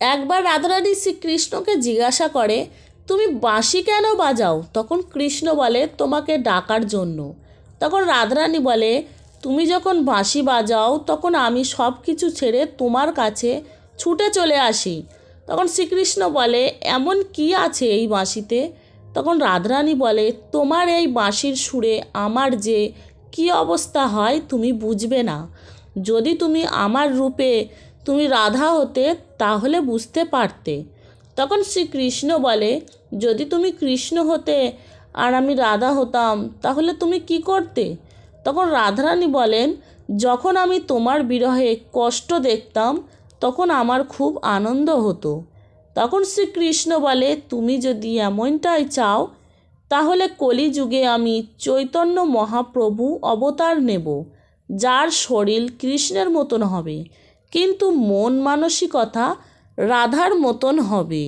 একবার রাধারানী শ্রীকৃষ্ণকে জিজ্ঞাসা করে, তুমি বাঁশি কেন বাজাও? তখন কৃষ্ণ বলে, তোমাকে ডাকার জন্য। তখন রাধারানী বলে, তুমি যখন বাঁশি বাজাও, তখন আমি সব কিছু ছেড়ে তোমার কাছে ছুটে চলে আসি। তখন শ্রীকৃষ্ণ বলে, এমন কি আছে এই বাঁশিতে? তখন রাধারানী বলে, তোমার এই বাঁশির সুরে আমার যে কি অবস্থা হয় তুমি বুঝবে না। যদি তুমি আমার রূপে তুমি রাধা হতে তাহলে বুঝতে পারতে। তখন শ্রীকৃষ্ণ বলে, যদি তুমি কৃষ্ণ হতে আর আমি রাধা হতাম, তাহলে তুমি কি করতে? তখন রাধারানী বলেন, যখন আমি তোমার বিরহে কষ্ট দেখতাম, তখন আমার খুব আনন্দ হতো। তখন শ্রীকৃষ্ণ বলে, তুমি যদি এমনটাই চাও, তাহলে কলিযুগে আমি চৈতন্য মহাপ্রভু অবতার নেব, যার শরীর কৃষ্ণের মতন হবে। কিন্তু মন মানসিকতা রাধার মতন হবে।